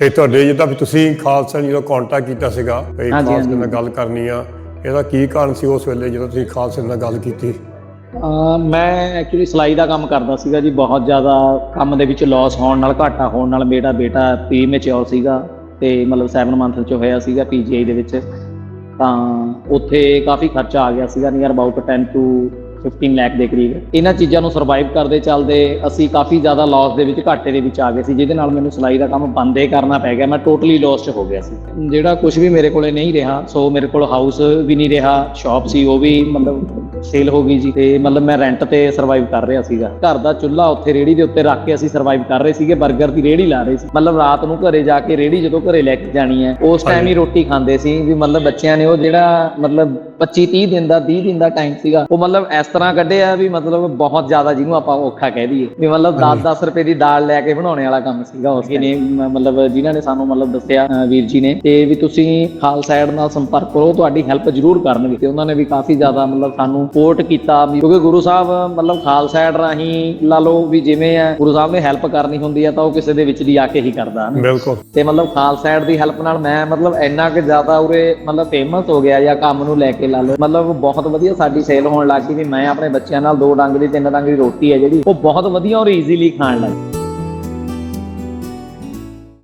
ਤੇ ਤੁਹਾਡੇ ਜਿੱਦਾਂ ਵੀ ਤੁਸੀਂ ਖਾਲਸਾ ਜਦੋਂ ਕੰਟੈਕਟ ਕੀਤਾ ਸੀਗਾ ਵੀ ਹਾਂਜੀ, ਖਾਲਸੇ ਨਾਲ ਹਾਂਜੀ। ਗੱਲ ਕਰਨੀ ਆ ਇਹਦਾ ਕੀ ਕਾਰਨ ਸੀ ਉਸ ਵੇਲੇ ਜਦੋਂ ਤੁਸੀਂ ਖਾਲਸੇ ਨਾਲ ਗੱਲ ਕੀਤੀ ਅਹ ਮੈਂ ਐਕਚੁਅਲੀ ਸਿਲਾਈ ਦਾ ਕੰਮ ਕਰਦਾ ਸੀਗਾ ਜੀ ਬਹੁਤ ਜ਼ਿਆਦਾ ਕੰਮ ਦੇ ਵਿੱਚ ਲਾਸ ਹੋਣ ਨਾਲ ਘਾਟਾ ਹੋਣ ਨਾਲ ਮੇਰਾ ਬੇਟਾ ਪ੍ਰੀ ਮੈਚੁਰ ਸੀਗਾ ਤੇ ਮਤਲਬ 7 ਮੰਥ ਚ ਹੋਇਆ ਸੀਗਾ ਪੀਜੀਆਈ ਦੇ ਵਿੱਚ ਤਾਂ ਉੱਥੇ ਕਾਫੀ ਖਰਚਾ ਆ ਗਿਆ ਸੀਗਾ ਨੀਅਰ ਅਬਾਊਟ 10 ਟੂ 15 ਲੱਖ ਦੇ ਕਰੀਬ। ਇਹਨਾਂ ਚੀਜ਼ਾਂ ਨੂੰ ਸਰਵਾਈਵ ਕਰਦੇ ਚੱਲਦੇ ਅਸੀਂ ਕਾਫੀ ਜ਼ਿਆਦਾ ਲਾਸ ਦੇ ਵਿੱਚ ਘਾਟੇ ਦੇ ਵਿੱਚ ਆ ਗਏ ਸੀ ਜਿਹਦੇ ਨਾਲ ਮੈਨੂੰ ਸਿਲਾਈ ਦਾ ਕੰਮ ਬੰਦ ਕਰਨਾ ਪੈ ਗਿਆ ਮੈਂ ਟੋਟਲੀ ਲਾਸ 'ਚ ਹੋ ਗਿਆ ਸੀ। ਜਿਹੜਾ ਕੁਝ ਵੀ ਮੇਰੇ ਕੋਲੇ ਨਹੀਂ ਰਿਹਾ ਸੋ ਮੇਰੇ ਕੋਲ ਹਾਊਸ ਵੀ ਨਹੀਂ ਰਿਹਾ ਸ਼ਾਪ ਸੀ ਉਹ ਵੀ ਮਤਲਬ ਸੇਲ ਹੋ ਗਈ ਜੀ ਤੇ ਮਤਲਬ ਮੈਂ ਰੈਂਟ ਤੇ ਸਰਵਾਈਵ ਕਰ ਰਿਹਾ ਸੀਗਾ। ਘਰ ਦਾ ਚੁੱਲ੍ਹਾ ਉੱਥੇ ਰੇੜੀ ਦੇ ਉੱਤੇ ਰੱਖ ਕੇ ਅਸੀਂ ਸਰਵਾਈਵ ਕਰ ਰਹੇ ਸੀਗੇ 버ਗਰ ਦੀ ਰੇੜੀ ਲਾ ਰਹੇ ਸੀ। ਮਤਲਬ ਰਾਤ ਨੂੰ ਘਰੇ ਜਾ ਕੇ ਰੇੜੀ ਜਦੋਂ ਘਰੇ ਲੈ ਕੇ ਜਾਣੀ ਹੈ ਉਸ ਟਾਈਮ ਹੀ ਰੋਟੀ ਖਾਂਦੇ ਸੀ ਵੀ ਮਤਲਬ ਬੱਚਿਆਂ ਨੇ ਉਹ ਜਿਹੜਾ ਮਤਲਬ 25 30 ਦਿਨ ਦਾ 30 ਦਿਨ ਦਾ ਟਾਈਮ ਸੀਗਾ ਉਹ ਮਤਲਬ ਇਸ ਤਰ੍ਹਾਂ ਕੱਢਿਆ ਵੀ ਮਤਲਬ ਬਹੁਤ ਜ਼ਿਆਦਾ ਜਿਹਨੂੰ ਆਪਾਂ ਔਖਾ ਕਹਿ ਦਈਏ। ਵੀ ਮਤਲਬ 10 10 ਰੁਪਏ ਦੀ ਦਾਲ ਲੈ ਕੇ ਬਣਾਉਣੇ ਵਾਲਾ ਕੰਮ ਸੀਗਾ ਉਸ ਨੇ ਮ- ਮਤਲਬ ਜਿਨ੍ਹਾਂ ਨੇ ਸਾਨੂੰ ਮਤਲਬ ਦੱਸਿਆ ਵੀਰ ਜੀ ਨੇ ਤੇ ਵੀ ਤੁਸੀਂ ਖਾਲਸਾ ਐਡ ਨਾਲ ਸੰਪਰਕ ਕਰੋ ਤੁਹਾਡੀ ਹੈਲਪ ਜ਼ਰੂਰ ਕਰਨਗੇ। ਤੇ ਉਹਨਾਂ ਨੇ ਵੀ ਕਾਫੀ ਜ਼ਿਆਦਾ ਮਤਲਬ ਸਾਨੂੰ ਸਪੋਰਟ ਕੀਤਾ। ਕਿਉਂਕਿ ਗੁਰੂ ਸਾਹਿਬ ਮਤਲਬ ਖਾਲਸਾ ਐਡ ਰਾਹੀਂ ਲਾ ਲਓ ਵੀ ਜਿਵੇਂ ਆ ਗੁਰੂ ਸਾਹਿਬ ਨੇ ਹੈਲਪ ਕਰਨੀ ਹੁੰਦੀ ਆ ਤਾਂ ਉਹ ਕਿਸੇ ਦੇ ਵਿੱਚ ਦੀ ਆ ਕੇ ਹੀ ਕਰਦਾ ਹੈ ਨਾ। ਬਿਲਕੁਲ। ਤੇ ਮਤਲਬ ਖਾਲਸਾ ਐਡ ਦੀ ਹੈਲਪ ਨਾਲ ਮੈਂ ਮਤਲਬ ਇੰਨਾ ਕਿ ਜ਼ਿਆਦਾ ਉਰੇ ਮਤਲਬ ਫੇਮਸ ਹੋ ਗਿਆ ਜਾਂ ਕੰਮ ਨੂੰ ਲੈ ਕੇ ਲਾ ਲਓ। ਮਤਲਬ ਬਹੁਤ ਵਧੀਆ ਸਾਡੀ ਸੇਲ ਹੋਣ ਲੱਗ ਗਈ ਵੀ ਮੈਂ ਆਪਣੇ ਬੱਚਿਆਂ ਨਾਲ ਦੋ ਡੰਗ ਦੀ, ਤਿੰਨ ਡੰਗ ਦੀ ਰੋਟੀ ਹੈ ਜਿਹੜੀ, ਉਹ ਬਹੁਤ ਵਧੀਆ ਔਰ ਈਜ਼ੀਲੀ ਖਾਣ ਲੱਗ